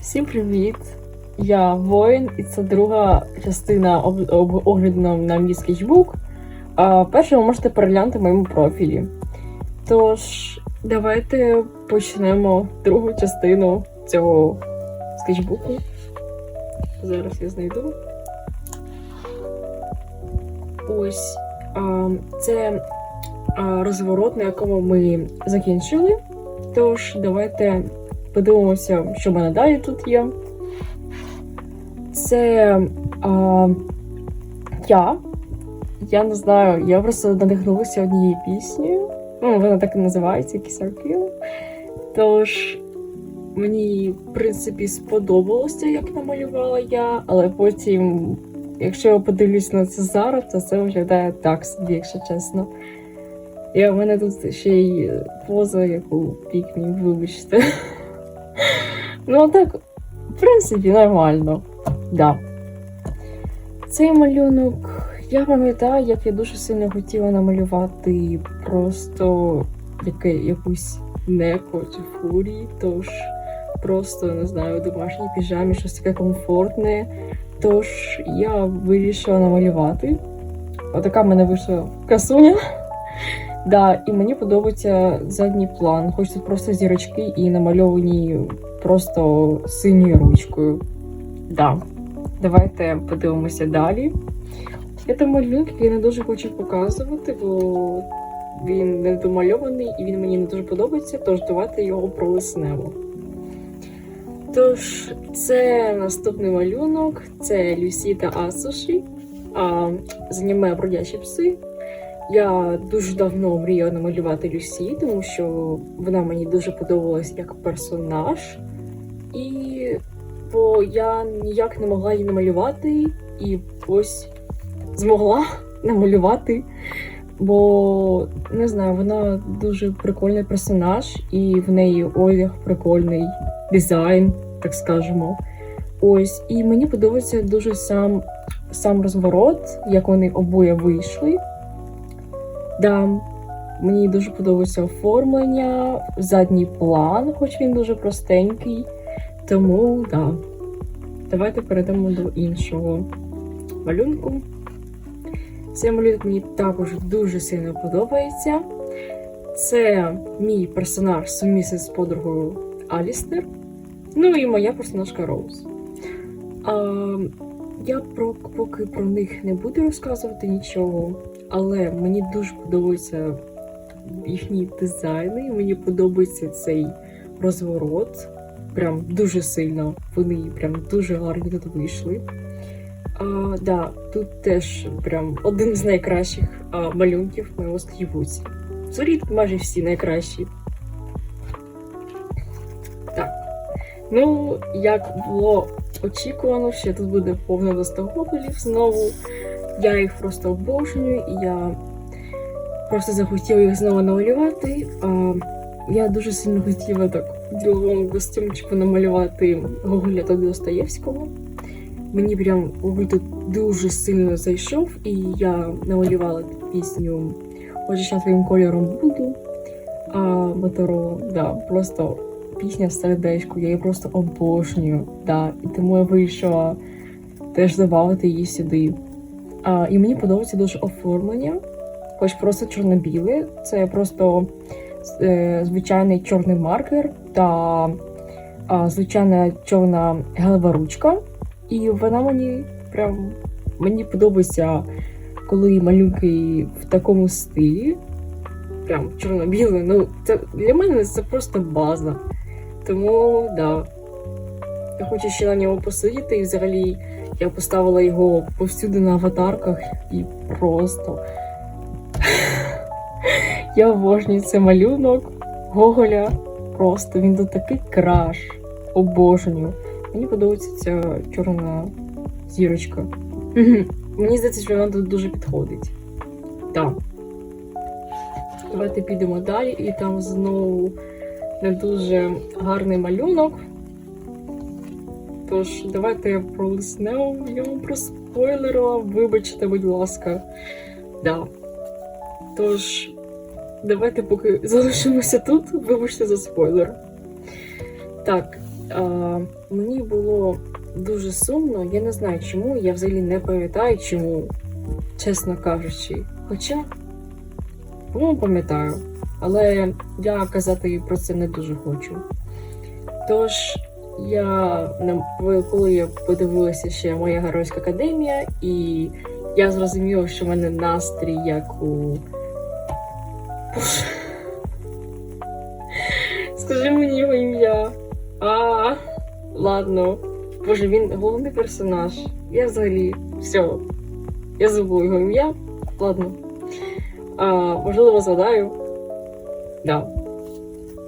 Всім привіт! Я воїн, і це друга частина об- огляду на- мій скетчбук. А перше ви можете переглянути в моєму профілі. Тож, давайте почнемо другу частину цього скетчбуку. Зараз я знайду. Ось а, це розворот, на якому ми закінчили. Тож, давайте подивимося, що в мене далі тут є. Це а, я. Я не знаю, я просто надихнулася однією піснею. Ну, вона так і називається or Тож мені, в принципі, сподобалося, як намалювала я, але потім, якщо я подивлюсь на це зараз, то це виглядає так собі, якщо чесно. І в мене тут ще й поза, яку пікмі, вибачте. Ну, так, в принципі, нормально. Да. Цей малюнок, я пам'ятаю, як я дуже сильно хотіла намалювати просто яке, якусь неко чи фурі, тож просто не знаю, у домашній піжамі щось таке комфортне. Тож я вирішила намалювати. Отака в мене вийшла красуня. Да, і мені подобається задній план. Хоч тут просто зірочки і намальовані просто синьою ручкою. Да. Давайте подивимося далі. Я там малюнок, який я не дуже хочу показувати, бо він не домальований і він мені не дуже подобається, тож давайте його пролиснемо. Тож, це наступний малюнок, це Люсі та Асуші. А, з аніме бродячі пси. Я дуже давно мріяла намалювати Люсі, тому що вона мені дуже подобалась як персонаж. І бо я ніяк не могла її намалювати, і ось змогла намалювати. Бо не знаю, вона дуже прикольний персонаж, і в неї одяг прикольний, дизайн, так скажемо. Ось, і мені подобається дуже сам, сам розворот, як вони обоє вийшли. Да, мені дуже подобається оформлення, задній план, хоч він дуже простенький. Тому да. Давайте перейдемо до іншого малюнку. Цей малюнок мені також дуже сильно подобається. Це мій персонаж сумісний з подругою Алістер. Ну і моя персонажка Роуз. А, я про, поки про них не буду розказувати нічого, але мені дуже подобаються їхні дизайни. Мені подобається цей розворот. Прям дуже сильно. Вони прям дуже гарні тут вийшли. А, да, тут теж прям один з найкращих а, малюнків в моєму скрібуці. Зорі майже всі найкращі. Так. Ну, як було очікувано, ще тут буде повно достогоблів знову. Я їх просто обожнюю, і я просто захотіла їх знову намалювати. А, я дуже сильно хотіла так в діловому костюмчику намалювати Гоголя та Достоєвського. Мені прям Гоголь тут дуже сильно зайшов, і я намалювала пісню Хочеш я твоїм кольором буду. А Моторола, да, просто пісня в сердечку, я її просто обожнюю. Да, і тому я вирішила теж додати її сюди. А, і мені подобається дуже оформлення, хоч просто чорно-біле. Це просто е, звичайний чорний маркер та а, звичайна чорна гелева ручка. І вона мені прям мені подобається, коли малюнки в такому стилі. Прям чорно-біле. Ну, це для мене це просто база. Тому да. Я хочу ще на ньому посидіти, і взагалі я поставила його повсюди на аватарках і просто. Я обожнюю цей малюнок Гоголя. Просто він тут такий краш. Обожнюю. Мені подобається ця чорна зірочка. Мені здається, що вона тут дуже підходить. Так. Давайте підемо далі, і там знову не дуже гарний малюнок. Тож, давайте я пролиснемо, я вам проспойлерила, вибачте, будь ласка. Да. Тож, давайте поки залишимося тут, вибачте за спойлер. Так, А, мені було дуже сумно, я не знаю чому, я взагалі не пам'ятаю чому, чесно кажучи. Хоча, по-моєму, пам'ятаю, але я казати про це не дуже хочу. Тож, я коли я подивилася ще моя геройська академія, і я зрозуміла, що в мене настрій як у. Скажи мені його ім'я. А, ладно. Боже, він головний персонаж. Я взагалі все. Я забула його ім'я. Ладно. А, можливо, згадаю. Да.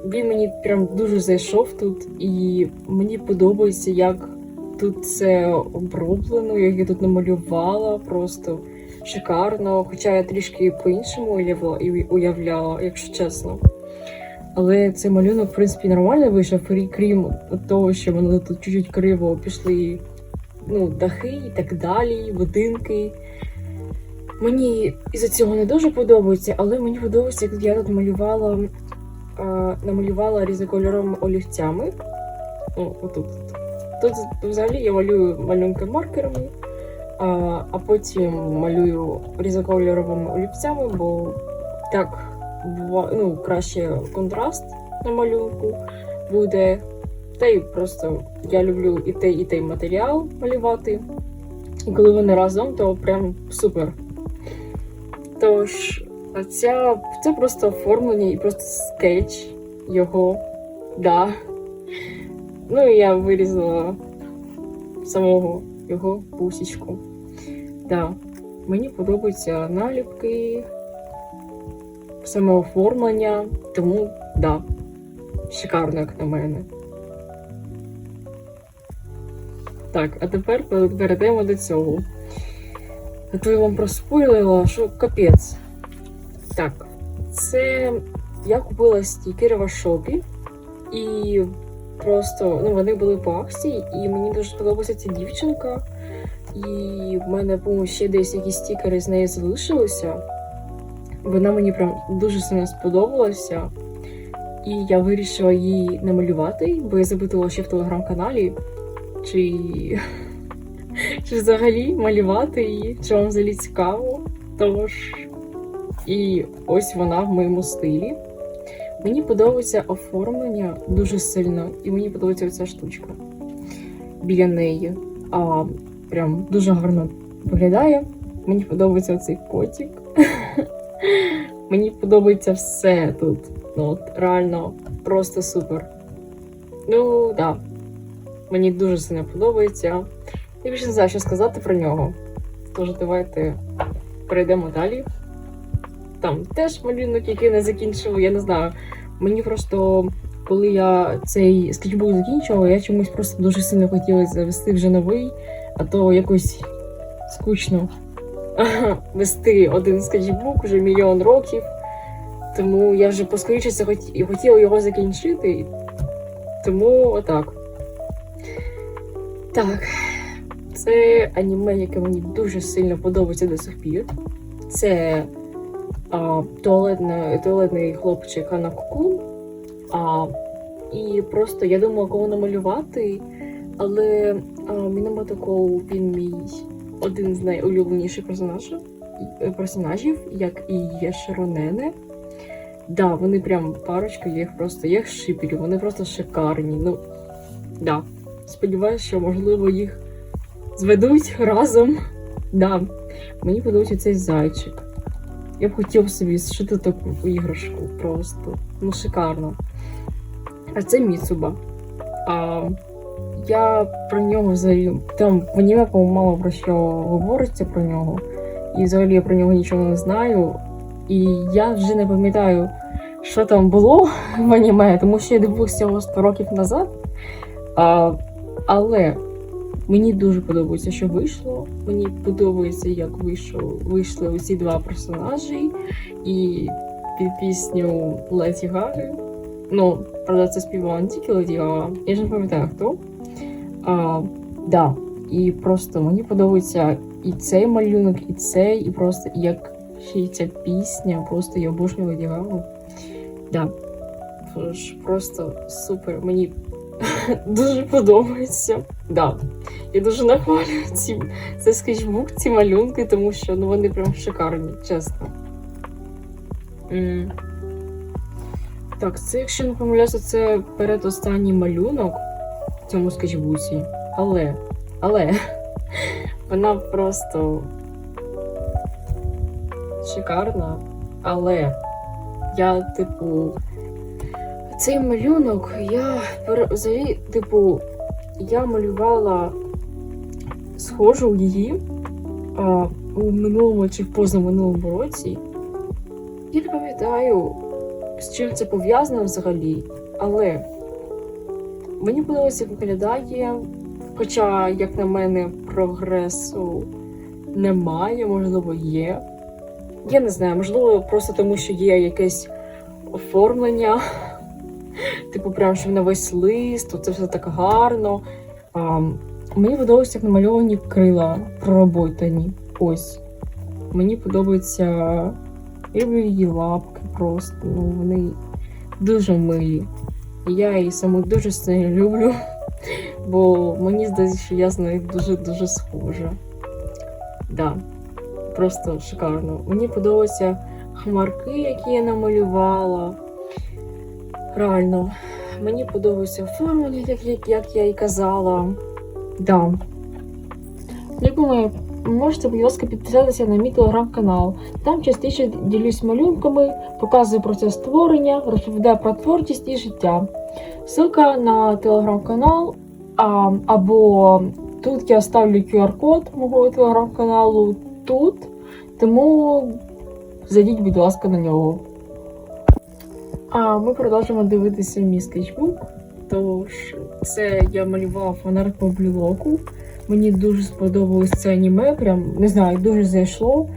Він мені прям дуже зайшов тут, і мені подобається, як тут це оброблено, як я тут намалювала, просто шикарно. Хоча я трішки по-іншому уявляла, якщо чесно. Але цей малюнок, в принципі, нормально вийшов, крім того, що вони тут чуть-чуть криво пішли ну, дахи і так далі, будинки. Мені із-за цього не дуже подобається, але мені подобається, як я тут малювала, намалювала різнокольоровими олівцями. Ну, отут. Тут взагалі я малюю малюнки маркерами, а, а потім малюю різнокольоровими олівцями, бо так ну, краще контраст на малюнку буде. Та й просто я люблю і той, і той матеріал малювати. І коли вони разом, то прям супер. Тож, ця, це просто оформлення і просто скетч його. Да. Ну і я вирізала самого його пусічку. Да. Мені подобаються наліпки, саме оформлення, тому да. Шикарно, як на мене. Так, а тепер перейдемо до цього. А то я вам проспойлила, що капець. Так, це я купила стікери в Ашопі, і просто ну, вони були по акції, і мені дуже сподобалася ця дівчинка. І в мене, по-моєму, ще десь якісь стікери з неї залишилися. Вона мені прям дуже сильно сподобалася. І я вирішила її намалювати, бо я запитувала ще в телеграм-каналі, чи чи взагалі малювати її, чи вам взагалі цікаво. Тож, і ось вона в моєму стилі. Мені подобається оформлення дуже сильно, і мені подобається оця штучка біля неї. А, прям дуже гарно виглядає. Мені подобається цей котик. Мені подобається все тут. Ну, от, реально, просто супер. Ну, так. Да. Мені дуже сильно подобається. Я більше не знаю, що сказати про нього. Тож давайте перейдемо далі. Там теж малюнок, який не закінчила, я не знаю. Мені просто, коли я цей скетчбук закінчувала, я чомусь просто дуже сильно хотіла завести вже новий, а то якось скучно вести один скетчбук вже мільйон років. Тому я вже поскоріше хотіла його закінчити. Тому отак. Так. Це аніме, яке мені дуже сильно подобається до сих пір. Це туалетний, туалетний хлопчик Анакукун. А, і просто я думала, кого намалювати, але а, він мій один з найулюбленіших персонажів, персонажів, як і є Широнене. Да, вони прям парочка, я їх просто я їх шиплю, вони просто шикарні. Ну, да. Сподіваюся, що можливо їх зведуть разом. Да. Мені подобається цей зайчик. Я б хотів собі зшити таку іграшку просто. Ну, шикарно. А це Міцуба. А, я про нього взагалі. Там в аніме, по-моєму, мало про що говориться про нього. І взагалі я про нього нічого не знаю. І я вже не пам'ятаю, що там було в аніме, тому що я дивився його 100 років назад. А, але мені дуже подобається, що вийшло. Мені подобається, як вийшов, вийшли усі два персонажі і під пісню Леді Гаги. Ну, правда, це співала не тільки Леді Гага, я ж не пам'ятаю хто. А, да. І просто мені подобається і цей малюнок, і цей, і просто як ще й ця пісня, просто я обожнюю Леді Гагу. Да. Тож просто супер. Мені дуже подобається. Да. Я дуже нахвалюю ці, цей скетчбук, ці малюнки, тому що ну, вони прям шикарні, чесно. М. Так, це, якщо не помиляюся, це передостанній малюнок в цьому скетчбуці. Але, але, вона просто шикарна. Але я, типу, цей малюнок я взагалі, типу, я малювала схожу її а, у минулому чи в позаминулому році. Я не пам'ятаю, з чим це пов'язано взагалі, але мені подобається, виглядає. Хоча, як на мене, прогресу немає, можливо, є. Я не знаю, можливо, просто тому, що є якесь оформлення. Типу, прям що на весь лист, це все так гарно. А, мені подобається, як намальовані крила пророботані. Ось. Мені подобається її лапки просто. Ну, вони дуже милі. Я її саму дуже сильно люблю, бо мені здається, що я з нею дуже-дуже схожа. Да, просто шикарно. Мені подобаються хмарки, які я намалювала. Реально, мені подобається оформлення, як, як, я і казала. Да. Любимо, можете, будь ласка, підписатися на мій телеграм-канал. Там частіше ділюсь малюнками, показую процес створення, розповідаю про творчість і життя. Ссылка на телеграм-канал або тут я ставлю QR-код мого телеграм-каналу тут, тому зайдіть, будь ласка, на нього. А ми продовжимо дивитися мій скетчбук. Тож, це я малював фонарик по блоку. Мені дуже сподобалось це аніме, прям не знаю, дуже зайшло.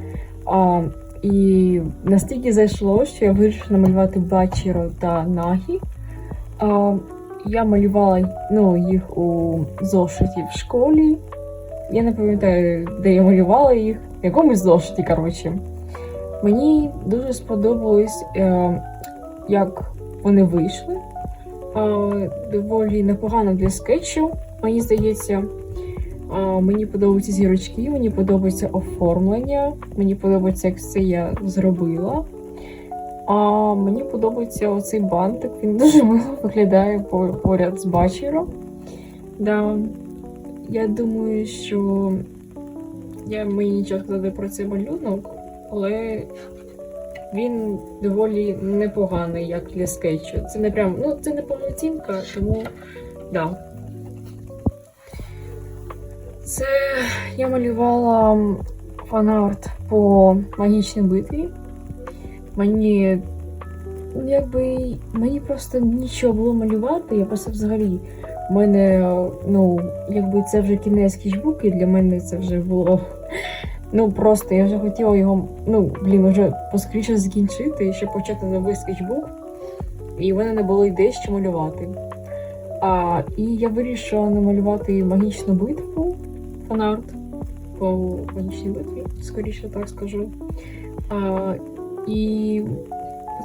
А, і настільки зайшло, що я вирішила намалювати Бачіро та Нагі. А, я малювала ну, їх у зошиті в школі. Я не пам'ятаю, де я малювала їх, в якомусь зошиті, коротше. Мені дуже сподобалось, е, як вони вийшли. Е, доволі непогано для скетчу, мені здається. А, Мені подобаються зірочки, мені подобається оформлення, мені подобається, як це я зробила. А мені подобається оцей бантик, він дуже мило виглядає поряд з бачером. Да. Я думаю, що я мені нічого сказати про цей малюнок, але він доволі непоганий, як для скетчу. Це не прям, ну це не повноцінка, тому да. Це я малювала фанарт по магічній битві. Мені ну, якби мені просто нічого було малювати. Я просто взагалі в мене, ну, якби це вже кінець скетчбуку, і для мене це вже було. Ну просто я вже хотіла його, ну, блін, вже поскоріше закінчити і ще почати новий скетчбук. І в мене не було ідей, що малювати. А, і я вирішила намалювати магічну битву фанарт по магічній битві, скоріше так скажу. А, і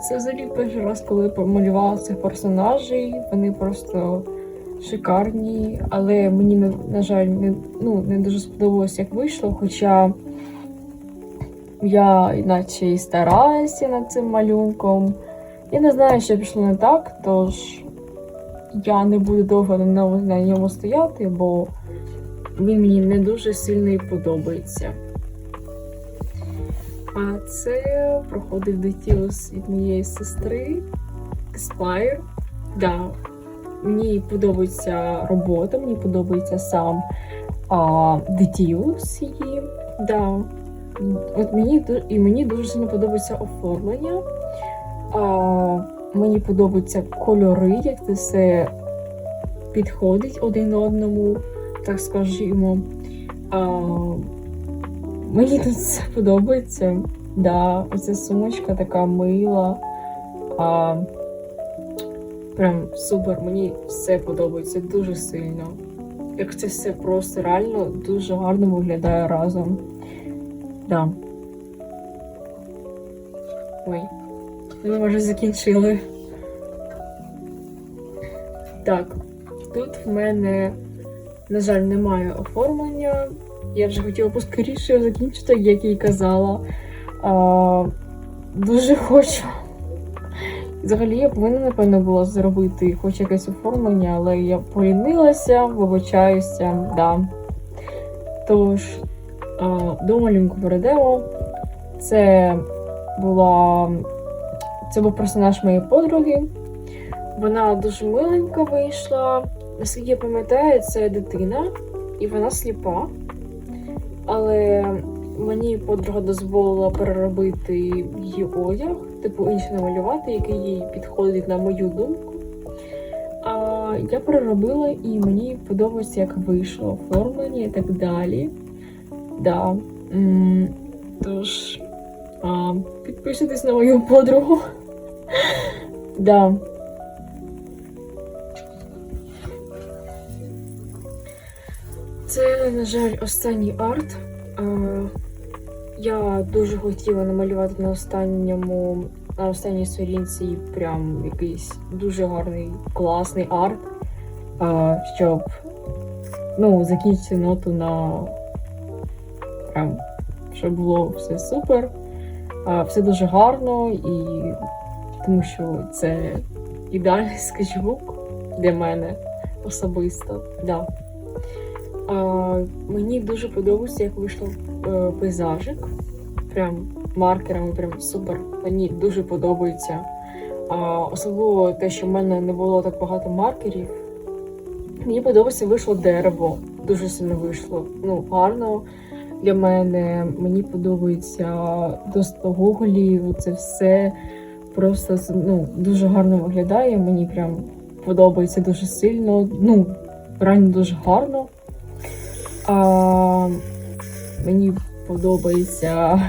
це взагалі перший раз, коли помалювала цих персонажей. Вони просто шикарні, але мені, на жаль, не, ну, не дуже сподобалось, як вийшло. Хоча я іначе і старалася над цим малюнком. Я не знаю, що пішло не так, тож я не буду довго на ньому, стояти, бо він мені не дуже сильно і подобається. А це проходив детілс від моєї сестри Spire. Да, мені подобається робота, мені подобається сам а, детілс її. Да. От мені і мені дуже сильно подобається оформлення. А, мені подобаються кольори, як це все підходить один одному, так скажімо. А, мені тут все подобається. Да, оця сумочка така мила. А, прям супер, мені все подобається дуже сильно. Як це все просто реально дуже гарно виглядає разом. Да. Ой. Ми вже закінчили. Так. тут в мене, на жаль, немає оформлення. Я вже хотіла поскоріше закінчити, як я й казала. А, дуже хочу. Взагалі, я повинна, напевно, була зробити хоч якесь оформлення, але я полінилася, вибачаюся, да. Тож, а, до малюнку перейдемо. Це була. Це був персонаж моєї подруги. Вона дуже миленька вийшла. Наскільки я пам'ятаю, це дитина, і вона сліпа. Але мені подруга дозволила переробити її одяг, типу інший намалювати, який їй підходить на мою думку. А я переробила і мені подобається, як вийшло оформлення і так далі. Да. Тож, а, підписуйтесь на мою подругу. Да. Це, на жаль, останній арт. А, я дуже хотіла намалювати на останньому, на останній сторінці прям якийсь дуже гарний, класний арт, щоб ну, закінчити ноту на прям, щоб було все супер. Все дуже гарно і тому що це ідеальний скетчбук для мене особисто. Да. Мені дуже подобається, як вийшло е, пейзажик. Прям маркерами, прям супер. Мені дуже подобається. А, особливо те, що в мене не було так багато маркерів. Мені подобається, вийшло дерево. Дуже сильно вийшло. Ну, гарно для мене. Мені подобається гоголі, це все просто ну, дуже гарно виглядає. Мені прям подобається дуже сильно. Ну, реально дуже гарно. А, мені подобається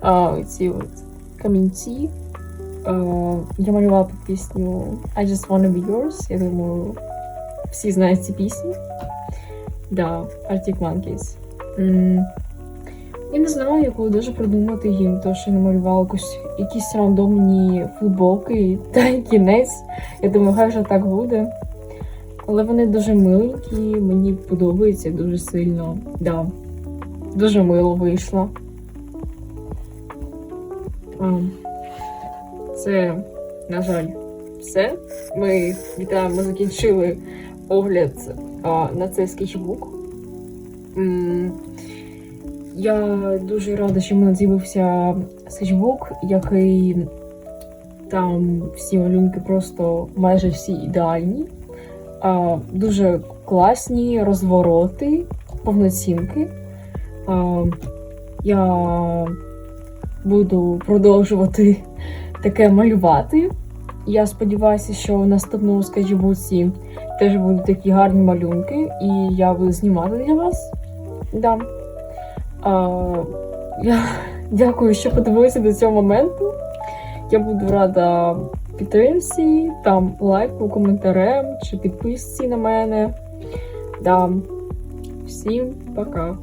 а, ці от камінці. А, я малювала пісню I just wanna be yours. Я думаю, всі знають ці пісні. Да, Arctic Monkeys. Я не знаю, яку дуже придумати їм, тому що я намалювала якусь, якісь рандомні футболки та кінець. Я думаю, хай вже так буде. Але вони дуже миленькі, мені подобається дуже сильно. Да. Дуже мило вийшло. Це, на жаль, все. Ми вітаємо, ми закінчили огляд а, на цей скетчбук. Я дуже рада, що в мене з'явився скетчбук, який там всі малюнки просто майже всі ідеальні. А, дуже класні розвороти, повноцінки. А, я буду продовжувати таке малювати. Я сподіваюся, що в наступному скетчбуці теж будуть такі гарні малюнки, і я буду знімати для вас. Да. Я дякую, що подивилися до цього моменту. Я буду рада підтримці, там лайку, коментарем чи підписці на мене. Да. Всім пока!